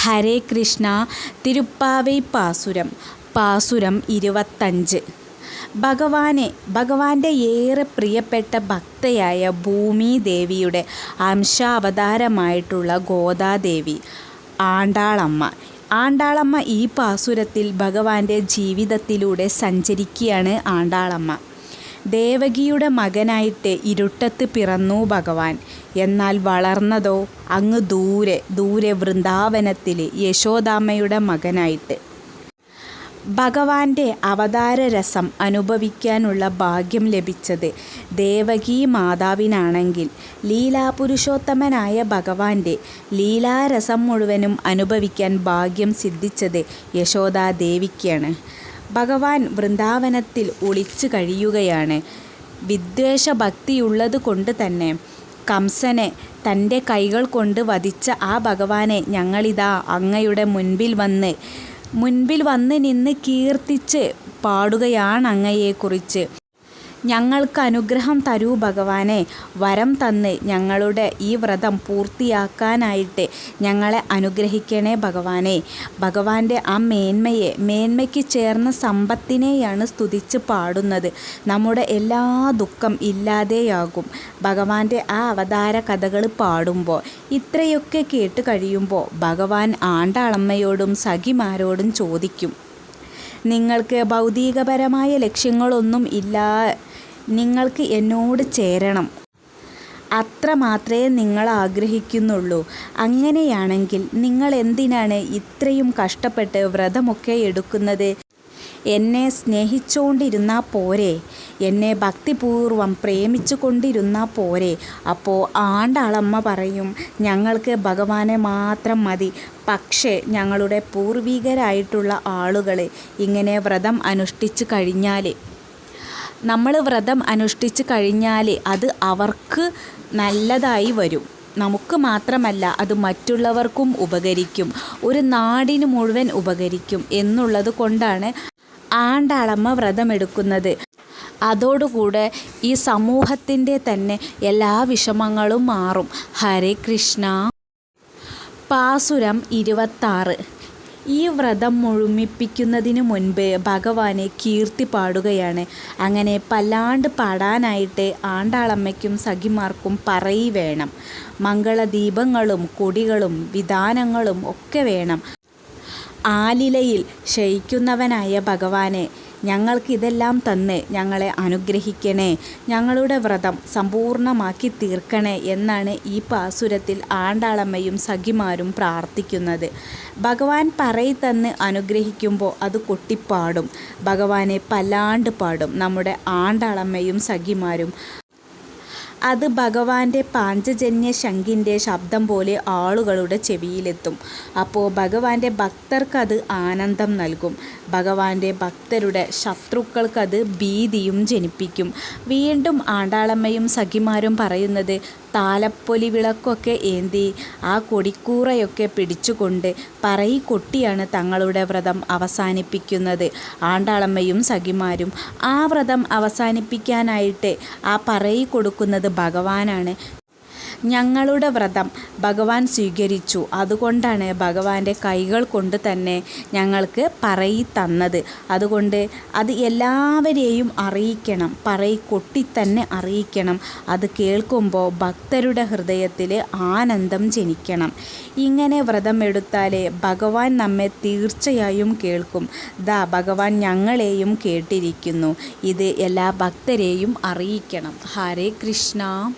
ഹരേ കൃഷ്ണ തിരുപ്പാവൈ പാസുരം പാസുരം ഇരുപത്തഞ്ച്. ഭഗവാനെ ഭഗവാന്റെ ഏറെ പ്രിയപ്പെട്ട ഭക്തയായ ഭൂമിദേവിയുടെ അംശാവതാരമായിട്ടുള്ള ഗോദാദേവി ആണ്ടാളമ്മ. ആണ്ടാളമ്മ ഈ പാസുരത്തിൽ ഭഗവാന്റെ ജീവിതത്തിലൂടെ സഞ്ചരിക്കുകയാണ് ആണ്ടാളമ്മ. ദേവകിയുടെ മകനായിട്ട് ഇരുട്ടത്ത് പിറന്നു ഭഗവാൻ. എന്നാൽ വളർന്നതോ അങ്ങ് ദൂരെ ദൂരെ വൃന്ദാവനത്തിൽ യശോദാമ്മയുടെ മകനായിട്ട്. ഭഗവാന്റെ അവതാര രസം അനുഭവിക്കാനുള്ള ഭാഗ്യം ലഭിച്ചത് ദേവകീ മാതാവിനാണെങ്കിൽ. ലീലാപുരുഷോത്തമനായ ഭഗവാന്റെ ലീലാരസം മുഴുവനും അനുഭവിക്കാൻ ഭാഗ്യം സിദ്ധിച്ചത് യശോദാദേവിക്കാണ്. ഭഗവാൻ വൃന്ദാവനത്തിൽ ഒളിച്ചു കഴിയുകയാണ്. വിദ്വേഷഭക്തിയുള്ളത് കൊണ്ട് തന്നെ കംസനെ തന്റെ കൈകൾ കൊണ്ട് വധിച്ച ആ ഭഗവാനെ ഞങ്ങളിതാ അങ്ങയുടെ മുൻപിൽ വന്ന് മുൻപിൽ വന്ന് നിന്ന് കീർത്തിച്ച് പാടുകയാണ് അങ്ങയെക്കുറിച്ച്. ഞങ്ങൾക്ക് അനുഗ്രഹം തരൂ ഭഗവാനെ. വരം തന്ന് ഞങ്ങളുടെ ഈ വ്രതം പൂർത്തിയാക്കാനായിട്ട് ഞങ്ങളെ അനുഗ്രഹിക്കണേ ഭഗവാനെ. ഭഗവാന്റെ ആ മേന്മയെ മേന്മയ്ക്ക് ചേർന്ന സമ്പത്തിനെയാണ് സ്തുതിച്ച് പാടുന്നത്. നമ്മുടെ എല്ലാ ദുഃഖം ഇല്ലാതെയാകും. ഭഗവാന്റെ ആ അവതാര കഥകൾ പാടുമ്പോൾ ഇത്രയൊക്കെ കേട്ട് കഴിയുമ്പോൾ ഭഗവാൻ ആണ്ടാളമ്മയോടും സഖിമാരോടും ചോദിക്കും. നിങ്ങൾക്ക് ഭൗതികപരമായ ലക്ഷ്യങ്ങളൊന്നും ഇല്ല നിങ്ങൾക്ക് എന്നോട് ചേരണം. അത്ര മാത്രമേ നിങ്ങൾ ആഗ്രഹിക്കുന്നുള്ളൂ. അങ്ങനെയാണെങ്കിൽ നിങ്ങൾ എന്തിനാണ് ഇത്രയും കഷ്ടപ്പെട്ട് വ്രതമൊക്കെ എടുക്കുന്നത്? എന്നെ സ്നേഹിച്ചുകൊണ്ടിരുന്നാൽ പോരെ. എന്നെ ഭക്തിപൂർവം പ്രേമിച്ചു കൊണ്ടിരുന്നാൽ പോരെ. അപ്പോൾ ആണ്ടാളമ്മ പറയും ഞങ്ങൾക്ക് ഭഗവാനെ മാത്രം മതി. പക്ഷേ ഞങ്ങളുടെ പൂർവികരായിട്ടുള്ള ആളുകൾ ഇങ്ങനെ വ്രതം അനുഷ്ഠിച്ചു കഴിഞ്ഞാൽ നമ്മൾ വ്രതം അനുഷ്ഠിച്ച് കഴിഞ്ഞാൽ അത് അവർക്ക് നല്ലതായി വരും. നമുക്ക് മാത്രമല്ല അത് മറ്റുള്ളവർക്കും ഉപകരിക്കും. ഒരു നാടിന് മുഴുവൻ ഉപകരിക്കും എന്നുള്ളത് കൊണ്ടാണ് ആണ്ടാളമ്മ വ്രതമെടുക്കുന്നത്. അതോടുകൂടെ ഈ സമൂഹത്തിന്റെ തന്നെ എല്ലാ വിഷമങ്ങളും മാറും. ഹരേ കൃഷ്ണ. പാസുരം ഇരുപത്താറ്. ഈ വ്രതം മുഴുമിപ്പിക്കുന്നതിന് മുൻപ് ഭഗവാനെ കീർത്തി പാടുകയാണ്. അങ്ങനെ പല്ലാണ്ട് പാടാനായിട്ട് ആണ്ടാളമ്മയ്ക്കും സഖിമാർക്കും പറയി വേണം. മംഗളദീപങ്ങളും കൊടികളും വിധാനങ്ങളും ഒക്കെ വേണം. ആലിലയിൽ ശയിക്കുന്നവനായ ഭഗവാനെ ഞങ്ങൾക്കിതെല്ലാം തന്ന് ഞങ്ങളെ അനുഗ്രഹിക്കണേ ഞങ്ങളുടെ വ്രതം സമ്പൂർണമാക്കി തീർക്കണേ എന്നാണ് ഈ പാസുരത്തിൽ ആണ്ടാളമ്മയും സഖിമാരും പ്രാർത്ഥിക്കുന്നത്. ഭഗവാൻ പറയി തന്ന് അനുഗ്രഹിക്കുമ്പോൾ അത് കൊട്ടിപ്പാടും. ഭഗവാനെ പല്ലാണ്ട് പാടും. നമ്മുടെ ആണ്ടാളമ്മയും സഖിമാരും അത് ഭഗവാന്റെ പാഞ്ചജന്യ ശംഖിന്റെ ശബ്ദം പോലെ ആളുകളുടെ ചെവിയിലെത്തും. അപ്പോൾ ഭഗവാന്റെ ഭക്തർക്കത് ആനന്ദം നൽകും. ഭഗവാന്റെ ഭക്തരുടെ ശത്രുക്കൾക്കത് ഭീതിയും ജനിപ്പിക്കും. വീണ്ടും ആണ്ടാളമ്മയും സഖിമാരും പറയുന്നത് താലപ്പൊലി വിളക്കൊക്കെ ഏന്തി ആ കൊടിക്കൂറയൊക്കെ പിടിച്ചുകൊണ്ട് പറയി കൊട്ടിയാണ് തങ്ങളുടെ വ്രതം അവസാനിപ്പിക്കുന്നത്. ആണ്ടാളമ്മയും സഖിമാരും ആ വ്രതം അവസാനിപ്പിക്കാനായിട്ട് ആ പറയി കൊടുക്കുന്നത് ഭഗവാനാണ്. ഞങ്ങളുടെ വ്രതം ഭഗവാൻ സ്വീകരിച്ചു. അതുകൊണ്ടാണ് ഭഗവാന്റെ കൈകൾ കൊണ്ട് തന്നെ ഞങ്ങൾക്ക് പറയി തന്നത്. അതുകൊണ്ട് അത് എല്ലാവരെയും അറിയിക്കണം. പറയി കൊട്ടി തന്നെ അറിയിക്കണം. അത് കേൾക്കുമ്പോൾ ഭക്തരുടെ ഹൃദയത്തിൽ ആനന്ദം ജനിക്കണം. ഇങ്ങനെ വ്രതം എടുത്താലേ ഭഗവാൻ നമ്മെ തീർച്ചയായും കേൾക്കും. ദാ ഭഗവാൻ ഞങ്ങളെയും കേട്ടിരിക്കുന്നു. ഇത് എല്ലാ ഭക്തരെയും അറിയിക്കണം. ഹരേ കൃഷ്ണ.